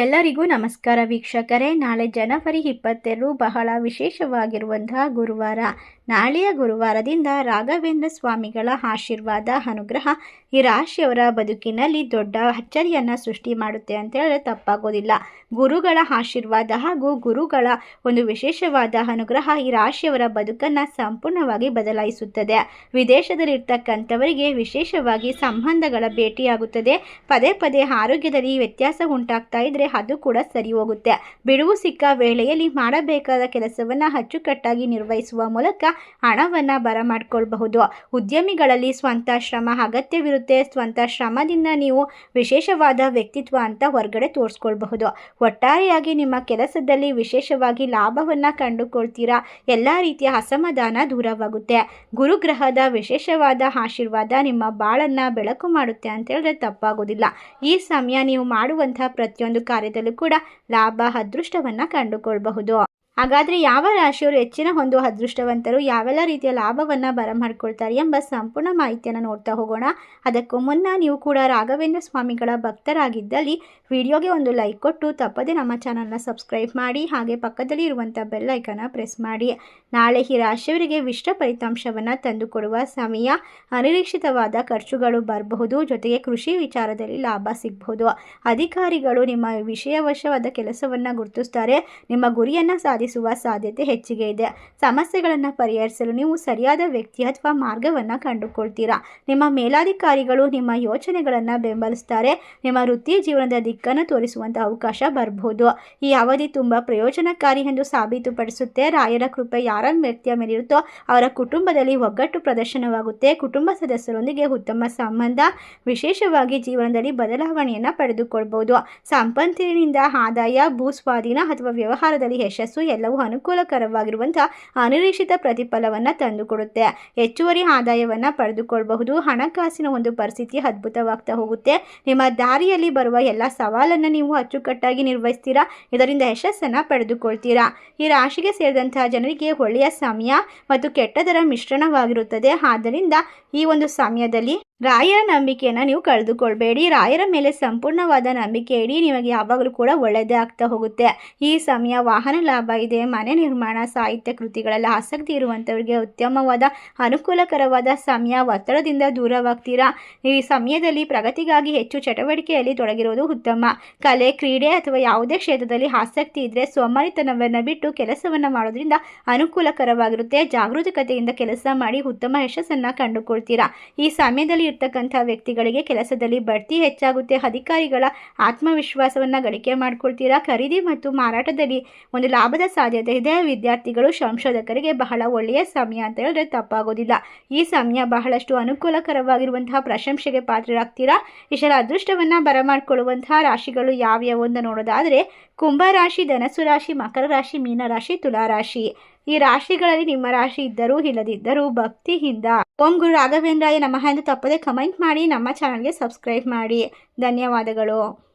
ಎಲ್ಲರಿಗೂ ನಮಸ್ಕಾರ ವೀಕ್ಷಕರೇ. ನಾಳೆ ಜನವರಿ ಇಪ್ಪತ್ತೆರಡು ಬಹಳ ವಿಶೇಷವಾಗಿರುವಂತಹ ಗುರುವಾರ. ನಾಳೆಯ ಗುರುವಾರದಿಂದ ರಾಘವೇಂದ್ರ ಸ್ವಾಮಿಗಳ ಆಶೀರ್ವಾದ, ಅನುಗ್ರಹ ಈ ರಾಶಿಯವರ ಬದುಕಿನಲ್ಲಿ ದೊಡ್ಡ ಅಚ್ಚರಿಯನ್ನು ಸೃಷ್ಟಿ ಮಾಡುತ್ತೆ ಅಂತ ಹೇಳಿದ್ರೆ ತಪ್ಪಾಗೋದಿಲ್ಲ. ಗುರುಗಳ ಆಶೀರ್ವಾದ ಹಾಗೂ ಗುರುಗಳ ಒಂದು ವಿಶೇಷವಾದ ಅನುಗ್ರಹ ಈ ರಾಶಿಯವರ ಬದುಕನ್ನು ಸಂಪೂರ್ಣವಾಗಿ ಬದಲಾಯಿಸುತ್ತದೆ. ವಿದೇಶದಲ್ಲಿರ್ತಕ್ಕಂಥವರಿಗೆ ವಿಶೇಷವಾಗಿ ಸಂಬಂಧಗಳ ಭೇಟಿಯಾಗುತ್ತದೆ. ಪದೇ ಪದೇ ಆರೋಗ್ಯದಲ್ಲಿ ವ್ಯತ್ಯಾಸ ಉಂಟಾಗ್ತಾ ಇದ್ರೆ ಅದು ಕೂಡ ಸರಿ ಹೋಗುತ್ತೆ. ಬಿಡುವು ಸಿಕ್ಕ ವೇಳೆಯಲ್ಲಿ ಮಾಡಬೇಕಾದ ಕೆಲಸವನ್ನು ಅಚ್ಚುಕಟ್ಟಾಗಿ ನಿರ್ವಹಿಸುವ ಮೂಲಕ ಹಣವನ್ನು ಬರಮಾಡ್ಕೊಳ್ಬಹುದು. ಉದ್ಯಮಿಗಳಲ್ಲಿ ಸ್ವಂತ ಶ್ರಮ ಅಗತ್ಯವಿರುತ್ತೆ. ಸ್ವಂತ ಶ್ರಮದಿಂದ ನೀವು ವಿಶೇಷವಾದ ವ್ಯಕ್ತಿತ್ವ ಅಂತ ಹೊರಗಡೆ ತೋರಿಸ್ಕೊಳ್ಬಹುದು. ಒಟ್ಟಾರೆಯಾಗಿ ನಿಮ್ಮ ಕೆಲಸದಲ್ಲಿ ವಿಶೇಷವಾಗಿ ಲಾಭವನ್ನು ಕಂಡುಕೊಳ್ತೀರಾ? ಎಲ್ಲ ರೀತಿಯ ಅಸಮಾಧಾನ ದೂರವಾಗುತ್ತೆ. ಗುರುಗ್ರಹದ ವಿಶೇಷವಾದ ಆಶೀರ್ವಾದ ನಿಮ್ಮ ಬಾಳನ್ನು ಬೆಳಕು ಮಾಡುತ್ತೆ ಅಂತ ಹೇಳಿದ್ರೆ ತಪ್ಪಾಗೋದಿಲ್ಲ. ಈ ಸಮಯ ನೀವು ಮಾಡುವಂತಹ ಪ್ರತಿಯೊಂದು ಕಾರ್ಯದಲ್ಲೂ ಕೂಡ ಲಾಭ ಅದೃಷ್ಟವನ್ನು ಕಂಡುಕೊಳ್ಬಹುದು. ಹಾಗಾದರೆ ಯಾವ ರಾಶಿಯವರು ಹೆಚ್ಚಿನ ಒಂದು ಅದೃಷ್ಟವಂತರು ಯಾವೆಲ್ಲ ರೀತಿಯ ಲಾಭವನ್ನು ಬರಮಾಡ್ಕೊಳ್ತಾರೆ ಎಂಬ ಸಂಪೂರ್ಣ ಮಾಹಿತಿಯನ್ನು ನೋಡ್ತಾ ಹೋಗೋಣ. ಅದಕ್ಕೂ ಮುನ್ನ ನೀವು ಕೂಡ ರಾಘವೇಂದ್ರ ಸ್ವಾಮಿಗಳ ಭಕ್ತರಾಗಿದ್ದಲ್ಲಿ ವಿಡಿಯೋಗೆ ಒಂದು ಲೈಕ್ ಕೊಟ್ಟು ತಪ್ಪದೆ ನಮ್ಮ ಚಾನಲ್ನ ಸಬ್ಸ್ಕ್ರೈಬ್ ಮಾಡಿ ಹಾಗೆ ಪಕ್ಕದಲ್ಲಿ ಇರುವಂಥ ಬೆಲ್ಲೈಕನ್ನು ಪ್ರೆಸ್ ಮಾಡಿ. ನಾಳೆ ಈ ರಾಶಿಯವರಿಗೆ ವಿಷ್ಟ ಫಲಿತಾಂಶವನ್ನು ತಂದುಕೊಡುವ ಸಮಯ ಅನಿರೀಕ್ಷಿತವಾದ ಖರ್ಚುಗಳು ಬರಬಹುದು, ಜೊತೆಗೆ ಕೃಷಿ ವಿಚಾರದಲ್ಲಿ ಲಾಭ ಸಿಗಬಹುದು. ಅಧಿಕಾರಿಗಳು ನಿಮ್ಮ ವಿಷಯವಶವಾದ ಕೆಲಸವನ್ನು ಗುರುತಿಸ್ತಾರೆ, ನಿಮ್ಮ ಗುರಿಯನ್ನು ಸಾಧಿಸುವ ಸಾಧ್ಯತೆ ಹೆಚ್ಚಿಗೆ ಇದೆ. ಸಮಸ್ಯೆಗಳನ್ನು ಪರಿಹರಿಸಲು ನೀವು ಸರಿಯಾದ ವ್ಯಕ್ತಿ ಅಥವಾ ಮಾರ್ಗವನ್ನು ಕಂಡುಕೊಳ್ತೀರಾ? ನಿಮ್ಮ ಮೇಲಾಧಿಕಾರಿಗಳು ನಿಮ್ಮ ಯೋಚನೆಗಳನ್ನು ಬೆಂಬಲಿಸ್ತಾರೆ. ನಿಮ್ಮ ವೃತ್ತಿ ಜೀವನದ ದಿಕ್ಕನ್ನು ತೋರಿಸುವಂತಹ ಅವಕಾಶ ಬರಬಹುದು ಈ ಅವಧಿ ತುಂಬ ಪ್ರಯೋಜನಕಾರಿ ಎಂದು ಸಾಬೀತುಪಡಿಸುತ್ತೆ. ರಾಯರ ಕೃಪೆ ಯಾರ ವ್ಯಕ್ತಿಯ ಮೇಲಿರುತ್ತೋ ಅವರ ಕುಟುಂಬದಲ್ಲಿ ಒಗ್ಗಟ್ಟು ಪ್ರದರ್ಶನವಾಗುತ್ತೆ. ಕುಟುಂಬ ಸದಸ್ಯರೊಂದಿಗೆ ಉತ್ತಮ ಸಂಬಂಧ, ವಿಶೇಷವಾಗಿ ಜೀವನದಲ್ಲಿ ಬದಲಾವಣೆಯನ್ನು ಪಡೆದುಕೊಳ್ಬಹುದು ಸಂಪತ್ತಿನಿಂದ ಆದಾಯ, ಭೂಸ್ವಾಧೀನ ಅಥವಾ ವ್ಯವಹಾರದಲ್ಲಿ ಯಶಸ್ಸು ಎಲ್ಲವೂ ಅನುಕೂಲಕರವಾಗಿರುವಂಥ ಅನಿರೀಕ್ಷಿತ ಪ್ರತಿಫಲವನ್ನು ತಂದುಕೊಡುತ್ತೆ. ಹೆಚ್ಚುವರಿ ಆದಾಯವನ್ನು ಪಡೆದುಕೊಳ್ಳಬಹುದು ಹಣಕಾಸಿನ ಒಂದು ಪರಿಸ್ಥಿತಿ ಅದ್ಭುತವಾಗ್ತಾ ಹೋಗುತ್ತೆ. ನಿಮ್ಮ ದಾರಿಯಲ್ಲಿ ಬರುವ ಎಲ್ಲ ಸವಾಲನ್ನು ನೀವು ಅಚ್ಚುಕಟ್ಟಾಗಿ ನಿರ್ವಹಿಸ್ತೀರಾ? ಇದರಿಂದ ಯಶಸ್ಸನ್ನು ಪಡೆದುಕೊಳ್ತೀರಾ? ಈ ರಾಶಿಗೆ ಸೇರಿದಂತಹ ಜನರಿಗೆ ಒಳ್ಳೆಯ ಸಮಯ ಮತ್ತು ಕೆಟ್ಟದರ ಮಿಶ್ರಣವಾಗಿರುತ್ತದೆ. ಆದ್ದರಿಂದ ಈ ಒಂದು ಸಮಯದಲ್ಲಿ ರಾಯರ ನಂಬಿಕೆಯನ್ನು ನೀವು ಕಳೆದುಕೊಳ್ಬೇಡಿ. ರಾಯರ ಮೇಲೆ ಸಂಪೂರ್ಣವಾದ ನಂಬಿಕೆ ಇಡಿ. ನಿಮಗೆ ಯಾವಾಗಲೂ ಕೂಡ ಒಳ್ಳೆಯದೇ ಆಗ್ತಾ ಹೋಗುತ್ತೆ. ಈ ಸಮಯ ವಾಹನ ಲಾಭ ಇದೆ. ಮನೆ ನಿರ್ಮಾಣ, ಸಾಹಿತ್ಯ ಕೃತಿಗಳಲ್ಲಿ ಆಸಕ್ತಿ ಇರುವಂಥವರಿಗೆ ಉತ್ತಮವಾದ, ಅನುಕೂಲಕರವಾದ ಸಮಯ ಒತ್ತಡದಿಂದ ದೂರವಾಗ್ತೀರಾ? ಈ ಸಮಯದಲ್ಲಿ ಪ್ರಗತಿಗಾಗಿ ಹೆಚ್ಚು ಚಟುವಟಿಕೆಯಲ್ಲಿ ತೊಡಗಿರೋದು ಉತ್ತಮ. ಕಲೆ, ಕ್ರೀಡೆ ಅಥವಾ ಯಾವುದೇ ಕ್ಷೇತ್ರದಲ್ಲಿ ಆಸಕ್ತಿ ಇದ್ದರೆ ಸೋಮಾರಿತನವನ್ನು ಬಿಟ್ಟು ಕೆಲಸವನ್ನು ಮಾಡೋದ್ರಿಂದ ಅನುಕೂಲಕರವಾಗಿರುತ್ತೆ. ಜಾಗೃತಿಕತೆಯಿಂದ ಕೆಲಸ ಮಾಡಿ ಉತ್ತಮ ಯಶಸ್ಸನ್ನು ಕಂಡುಕೊಳ್ತೀರಾ? ಈ ಸಮಯದಲ್ಲಿ ಇರ್ತಕ್ಕಂಥ ವ್ಯಕ್ತಿಗಳಿಗೆ ಕೆಲಸದಲ್ಲಿ ಬಡ್ತಿ ಹೆಚ್ಚಾಗುತ್ತೆ. ಅಧಿಕಾರಿಗಳ ಆತ್ಮವಿಶ್ವಾಸವನ್ನು ಗಳಿಕೆ ಮಾಡ್ಕೊಳ್ತೀರಾ? ಖರೀದಿ ಮತ್ತು ಮಾರಾಟದಲ್ಲಿ ಒಂದು ಲಾಭದ ಸಾಧ್ಯತೆ ಇದೆ. ವಿದ್ಯಾರ್ಥಿಗಳು ಸಂಶೋಧಕರಿಗೆ ಬಹಳ ಒಳ್ಳೆಯ ಸಮಯ ಅಂತ ಹೇಳಿದ್ರೆ ತಪ್ಪಾಗೋದಿಲ್ಲ. ಈ ಸಮಯ ಬಹಳಷ್ಟು ಅನುಕೂಲಕರವಾಗಿರುವಂತಹ ಪ್ರಶಂಸೆಗೆ ಪಾತ್ರರಾಗ್ತೀರಾ? ಇಷ್ಟರ ಅದೃಷ್ಟವನ್ನು ಬರಮಾಡಿಕೊಳ್ಳುವಂತಹ ರಾಶಿಗಳು ಯಾವ್ಯಾವು ಅಂತ ನೋಡೋದಾದರೆ ಕುಂಭರಾಶಿ ಧನಸು ರಾಶಿ, ಮಕರ ರಾಶಿ ಮೀನರಾಶಿ ತುಲಾರಾಶಿ ಈ ರಾಶಿಗಳಲ್ಲಿ ನಿಮ್ಮ ರಾಶಿ ಇದ್ದರೂ ಇಲ್ಲದಿದ್ದರೂ ಭಕ್ತಿಯಿಂದ ಓಂ ಗುರು ರಾಘವೇಂದ್ರಾಯ ನಮಃ ಎಂದು ತಪ್ಪದೆ ಕಮೆಂಟ್ ಮಾಡಿ ನಮ್ಮ ಚಾನಲ್ಗೆ ಸಬ್ಸ್ಕ್ರೈಬ್ ಮಾಡಿ. ಧನ್ಯವಾದಗಳು.